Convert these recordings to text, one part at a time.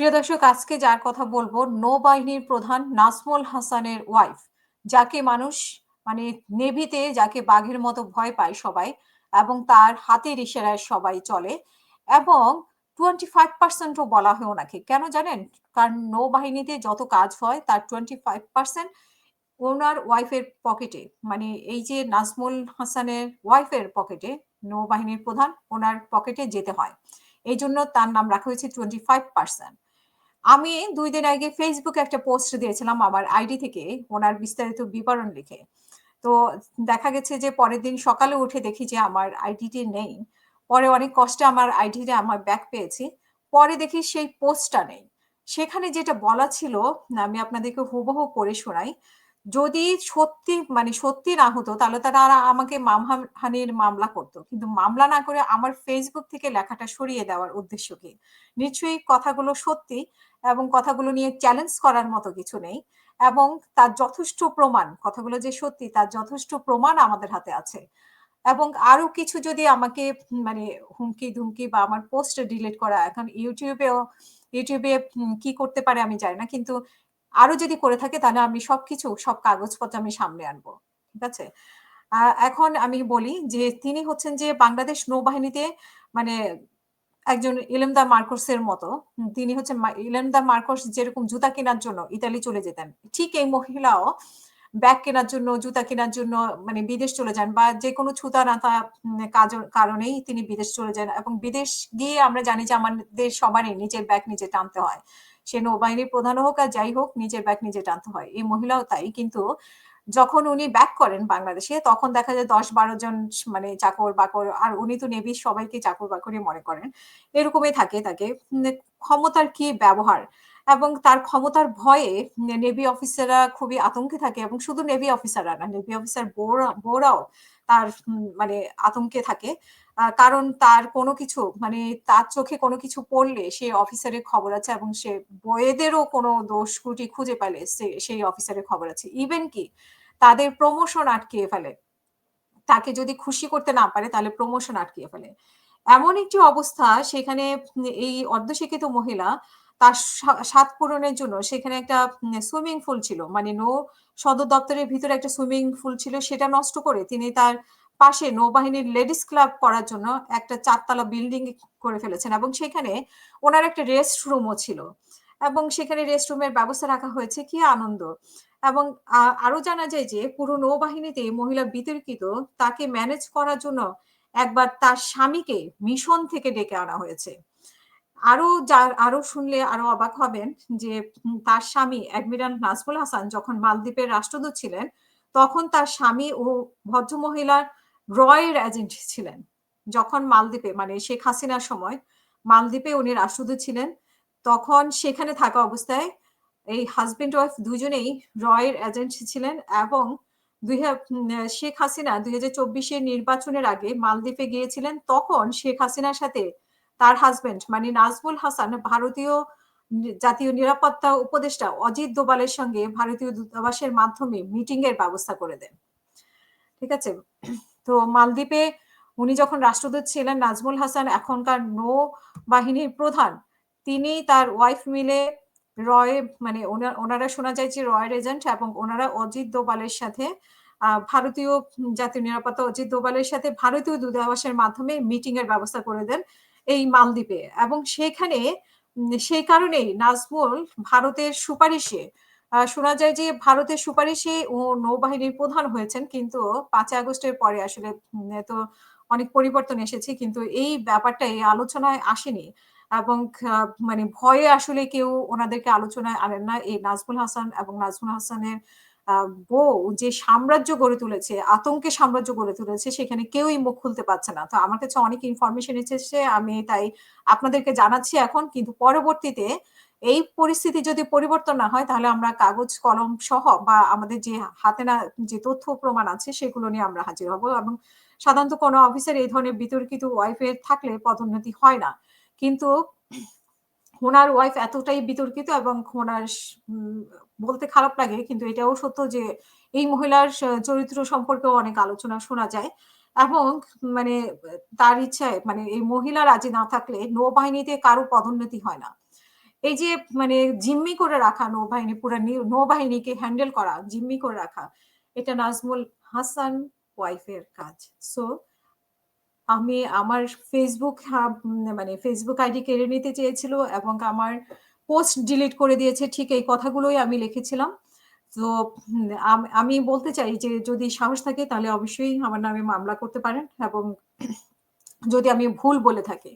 প্রিয় দর্শক, আজকে যার কথা বলব, নৌবাহিনীর প্রধান নাজমুল হাসানের ওয়াইফ যাকে মানুষ মানে নেভিতে যাকে বাঘের মতো ভয় পায় সবাই এবং তার হাতের ইশারায় সবাই চলে এবং টোয়েন্টি ফাইভ পার্সেন্টও বলা হয় ওনাকে। কেন জানেন? কারণ নৌবাহিনীতে যত কাজ হয়, তার টোয়েন্টি ফাইভ পার্সেন্ট ওনার ওয়াইফের পকেটে মানে এই যে নাজমুল হাসানের ওয়াইফের পকেটে নৌবাহিনীর প্রধান, ওনার পকেটে যেতে হয়। এই জন্য তার নাম রাখা হয়েছে টোয়েন্টি ফাইভ পার্সেন্ট আমি দুই দিন আগে ফেসবুকে একটা পোস্ট দিয়েছিলাম আমার আইডি থেকে, ওনার বিস্তারিত বিবরণ লিখে। তো দেখা গেছে যে পরের দিন সকালে উঠে দেখি যে আমার আইডিটি নেই। পরে অনেক কষ্টে আমার আইডিটা আমার ব্যাক পেয়েছি। পরে দেখি সেই পোস্টটা নেই। সেখানে যেটা বলা ছিল, আমি আপনাদেরকে হুবহু পড়ে শোনাই যদি সত্যি মানে সত্যি না হতো, তাহলে তারা আমাকে মামহানির মামলা করতো। কিন্তু মামলা না করে আমার ফেসবুক থেকে লেখাটা সরিয়ে দেওয়ার উদ্দেশ্য কি? নিশ্চয়ই কথাগুলো সত্যি এবং কথাগুলো নিয়ে চ্যালেঞ্জ করার মতো কিছু নেই এবং তার যথেষ্ট প্রমাণ, কথাগুলো যে সত্যি তার যথেষ্ট প্রমাণ আমাদের হাতে আছে। এবং আরও কিছু যদি আমাকে মানে হুমকি ধুমকি বা আমার পোস্ট ডিলিট করা, এখন ইউটিউবেও ইউটিউবে কি করতে পারে আমি জানি না, কিন্তু আরও যদি করে থাকে, তাহলে আমি সবকিছু, সব কাগজপত্র আমি সামনে আনব, ঠিক আছে? এখন আমি বলি যে তিনি হচ্ছেন যে বাংলাদেশ নৌবাহিনীতে মানে একজন ইলেমদা মার্কোসের মতো। তিনি হচ্ছেন ইলেমদা মার্কস যেরকম জুতা কেনার জন্য ইতালি চলে যেতেন। ঠিক এই মহিলাও ব্যাগ কেনার জন্য, জুতা কেনার জন্য মানে বিদেশ চলে যান বা যে কোনো ছুতা নাতা কারণেই তিনি বিদেশ চলে যান এবং বিদেশ গিয়ে আমরা জানি যে আমাদের সবারই নিজের ব্যাগ নিজে টানতে হয়। সে নৌবাহিনীর প্রধান হোক আর যাই হোক, নিজের ব্যাগ নিজে টানতে হয়। এই মহিলাও তাই, কিন্তু যখন উনি ব্যাক করেন বাংলাদেশে, তখন দেখা যায় দশ বারো জন মানে চাকর বাকর আর উনি তো নেভির সবাইকে চাকর বাকরই মনে করেন। এরকমই থাকে তাকে। ক্ষমতার কি ব্যবহার? এবং তার ক্ষমতার ভয়ে নেভি অফিসাররা খুবই আতঙ্কে থাকে এবং শুধু নেভি অফিসাররা না নেভি অফিসার বউরাও তার মানে আতঙ্কে থাকে। কারণ তার কোনো কিছু মানে তার চোখে কোনো কিছু পড়লে সে অফিসারের খবর আছে এবং সে বয়েদেরও কোনো দোষ ত্রুটি খুঁজে পেলে সেই অফিসারের খবর আছে। ইভেন কি তাদের প্রমোশন আটকিয়ে ফেলে। তাকে যদি খুশি করতে না পারে তাহলে প্রমোশন আটকিয়ে ফেলে। এমন একটি অবস্থা সেখানে এই অর্ধশিক্ষিত মহিলা তার স্বাদ পূরণের জন্য সেখানে একটা সুইমিং পুল ছিল। মানে নৌ সদর দপ্তরের ভিতরে একটা সুইমিং পুল ছিল, সেটা নষ্ট করে তিনি তার পাশে নৌবাহিনীর লেডিস ক্লাব করার জন্য একটা চারতলা বিল্ডিং করে ফেলেছেন এবং সেখানে ওনার একটা রেস্ট রুমও ছিল। এবং সেখানে রেস্ট রুমের ব্যবস্থা রাখা হয়েছে, কি আনন্দ। এবং আরও জানা যায় যে পুরো নৌবাহিনীতে মহিলা বিতর্কিত, তাকে ম্যানেজ করার জন্য একবার তার স্বামীকে মিশন থেকে ডেকে আনা হয়েছে। আরও যার, আরও শুনলে আরও অবাক হবেন যে তার স্বামী অ্যাডমিরাল নাজমুল হাসান যখন মালদ্বীপের রাষ্ট্রদূত ছিলেন, তখন তার স্বামী ও ভদ্র মহিলার রয়ের এজেন্ট ছিলেন। যখন মালদ্বীপে মানে শেখ হাসিনার সময় মালদ্বীপে উনি রাষ্ট্রদূত ছিলেন, তখন সেখানে থাকা অবস্থায় এই হাজবেন্ড ওয়াইফ দুজনেই রয়ের এজেন্ট ছিলেন এবং দুই শেখ হাসিনা দুই হাজার চব্বিশের নির্বাচনের আগে মালদ্বীপে গিয়েছিলেন, তখন শেখ হাসিনার সাথে তার হাজবেন্ড মানে নাজমুল হাসান, ভারতীয় জাতীয় নিরাপত্তা উপদেষ্টা অজিত দোবালের সঙ্গে ভারতীয় দূতাবাসের মাধ্যমে মিটিং এর ব্যবস্থা করে দেন। ঠিক আছে? তো মালদ্বীপে উনি যখন রাষ্ট্রদূত ছিলেন, নাজমুল হাসান এখনকার নৌ বাহিনীর প্রধান, তিনি তার ওয়াইফ মিলে রয় মানে ওনারা শোনা যায় যে রয়ের এজেন্ট এবং ওনারা অজিত দোবালের সাথে ভারতীয় জাতীয় নিরাপত্তা অজিত দোবালের সাথে ভারতীয় দূতাবাসের মাধ্যমে মিটিং এর ব্যবস্থা করে দেন। এই মালদ্বীপে এবং সেখানে সেই কারণেই নাজমুল ভারতের সুপারিশে শোনা যায় যে ভারতের সুপারিশে ও নৌবাহিনীর প্রধান হয়েছেন কিন্তু পাঁচই আগস্টের পরে আসলে তো অনেক পরিবর্তন এসেছে কিন্তু এই ব্যাপারটা এই আলোচনায় আসেনি এবং মানে ভয়ে আসলে কেউ ওনাদেরকে আলোচনায় আনেন না। এই নাজমুল হাসান এবং নাজমুল হাসানের বউ যে সাম্রাজ্য গড়ে তুলেছে, আতঙ্কে সাম্রাজ্য গড়ে তুলেছে, সেখানে কেউই মুখ খুলতে পারছে না। তো আমার কাছে অনেক ইনফরমেশন এসেছে, আমি তাই আপনাদেরকে জানাচ্ছি এখন। কিন্তু পরবর্তীতে এই পরিস্থিতি যদি পরিবর্তন না হয়, তাহলে আমরা কাগজ, কলম সহ বা আমাদের যে হাতে না যে তথ্য প্রমাণ আছে, সেগুলো নিয়ে আমরা হাজির হব এবং সাধারণত কোনো অফিসের এই ধরনের বিতর্কিত ওয়াইফের থাকলে পদোন্নতি হয় না। কিন্তু ওনার ওয়াইফ এতটাই বিতর্কিত এবং ওনার বলতে খারাপ লাগে, কিন্তু এটাও সত্য যে এই মহিলার চরিত্র সম্পর্কেও অনেক আলোচনা শোনা যায় এবং মানে তার ইচ্ছায় মানে এই মহিলা রাজি না থাকলে নৌবাহিনীতে কারও পদোন্নতি হয় না। এই যে মানে জিম্মি করে রাখা নৌবাহিনী, পুরো নৌবাহিনীকে হ্যান্ডেল করা, জিম্মি করে রাখা, এটা নাজমুল হাসান ওয়াইফের কাজ। সো আমি আমার ফেসবুক মানে ফেসবুক আইডি কেড়ে নিতে চেয়েছিল এবং আমার পোস্ট ডিলিট করে দিয়েছে। ঠিক এই কথাগুলোই আমি লিখেছিলাম। তো আমি বলতে চাই যে যদি সাহস থাকে তাহলে অবশ্যই আমার নামে মামলা করতে পারেন এবং যদি আমি ভুল বলে থাকি,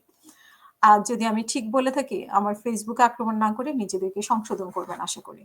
আর যদি আমি ঠিক বলে থাকি, আমার ফেসবুকে আক্রমণ না করে নিজেদেরকে সংশোধন করবেন আশা করি।